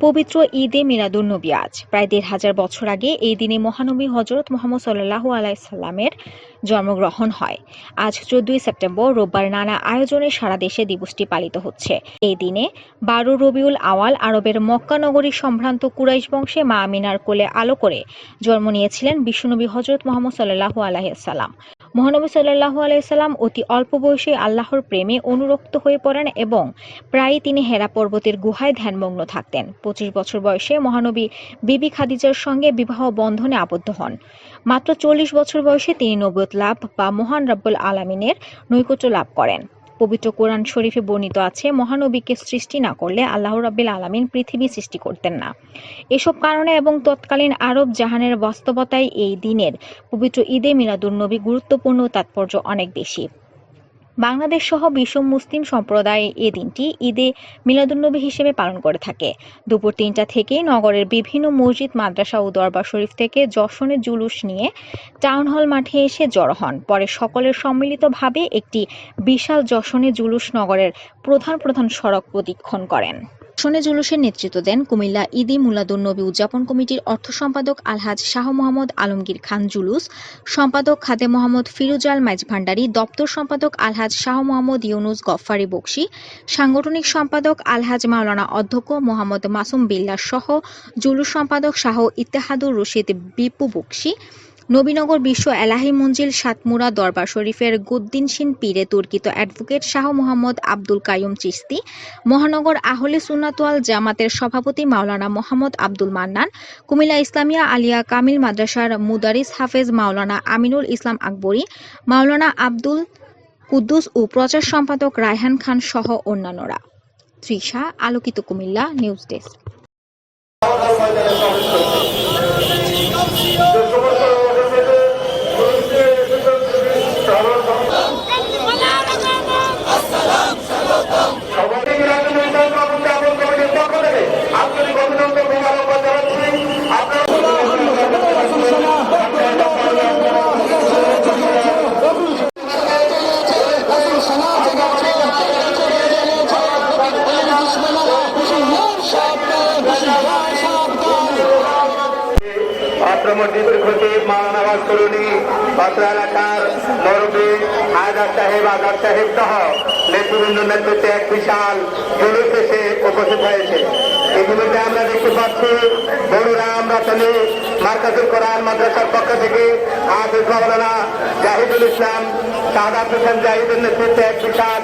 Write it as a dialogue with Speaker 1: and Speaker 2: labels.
Speaker 1: পবিত্র ঈদে মিলাদুন্নবী আজ। প্রায় দেড় হাজার বছর আগে এই দিনে মহানবী হজরত মোহাম্মদ সাল্লাহু আলাইসাল্লামের জন্মগ্রহণ হয়। আজ চোদ্দই সেপ্টেম্বর রোববার নানা আয়োজনে সারা দেশে দিবসটি পালিত হচ্ছে। এই দিনে বারো রবিউল আওয়াল আরবের মক্কা নগরীর সম্ভ্রান্ত কুরাইশ বংশে মা আমিনার কোলে আলো করে জন্ম নিয়েছিলেন বিশ্বনবী হজরত মোহাম্মদ সাল্লাহু আলাইসাল্লাম মহানবী সাল্লাহ আলাইসাল্লাম অতি অল্প বয়সে আল্লাহর প্রেমে অনুরক্ত হয়ে পড়েন এবং প্রায়ই তিনি হেরা পর্বতের গুহায় ধ্যানমগ্ন থাকতেন। পঁচিশ বছর বয়সে মহানবী বিবি খাদিজার সঙ্গে বিবাহ বন্ধনে আবদ্ধ হন। মাত্র চল্লিশ বছর বয়সে তিনি নবত লাভ বা মহান রব্বুল আলমিনের নৈকট্য লাভ করেন। পবিত্র কোরআন শরীফে বর্ণিত আছে, মহানবীকে সৃষ্টি না করলে আল্লাহ রাব্বিল আলামিন পৃথিবী সৃষ্টি করতেন না। এসব কারণে এবং তৎকালীন আরব জাহানের বাস্তবতায় এই দিনের পবিত্র ঈদে মিলাদুন্নবী গুরুত্বপূর্ণ তাৎপর্য অনেক বেশি। বাংলাদেশ সহ বিশ্ব মুসলিম সম্প্রদায় এ দিনটি ঈদে মিলাদুন্নবী হিসেবে পালন করে থাকে। দুপুর তিনটা থেকে নগরের বিভিন্ন মসজিদ, মাদ্রাসা ও দরবার শরীফ থেকে যশনের জুলুস নিয়ে টাউন হল মাঠে এসে জড়ো হন। পরে সকলের সম্মিলিতভাবে একটি বিশাল যশনে জুলুস নগরের প্রধান প্রধান সড়ক প্রদীক্ষণ করেন। শনে জুলুসের নেতৃত্ব দেন কুমিল্লা ইদি মুলাদুন নবী উদযাপন কমিটির অর্থ সম্পাদক আলহাজ শাহ মোহাম্মদ আলমগীর খান জুলুস, সম্পাদক খাদে মোহাম্মদ ফিরোজাল মাইজভান্ডারী দপ্তর সম্পাদক আলহাজ শাহ মোহাম্মদ ইউনুস গফফারি বকশি সাংগঠনিক সম্পাদক আলহাজ মাওলানা অধ্যক্ষ মোহাম্মদ মাসুম বিল্লাহ সহ জুলুস সম্পাদক শাহ ইত্তেহাদুর রশিদ বিপু বকশি নবীনগর বিশ্ব এলাহি মঞ্জিল সাতমুরা দরবার শরীফের গুদ্দিনসিন পীরে তুর্কিত অ্যাডভোকেট শাহ মোহাম্মদ আব্দুল কায়ুম চিস্তি মহানগর আহলে সুনাতোয়াল জামাতের সভাপতি মাওলানা মোহাম্মদ আব্দুল মান্নান, কুমিল্লা ইসলামিয়া আলিয়া কামিল মাদ্রাসার মুদারিস হাফেজ মাওলানা আমিনুল ইসলাম আকবরী, মাওলানা আব্দুল কুদ্দুস ও প্রচার সম্পাদক রায়হান খান সহ অন্যান্যরা। তৃষা, আলোকিত কুমিল্লা নিউজ ডেস্ক।
Speaker 2: মসজিদের এলাকার সাহেব সাহেব সহ নেতৃবৃন্দ নেতৃত্বে এক বিশাল জুলুস এসে উপস্থিত হয়েছে। ইতিমধ্যে আমরা দেখতে পাচ্ছি, বড়ুরা, আমরা মার্কাজুল কোরআন মাদ্রাসার পক্ষ থেকে হাফিজ মাওলানা জাহিদুল ইসলাম শাহাদ হোসেন জাহিদের নেতৃত্বে এক বিশাল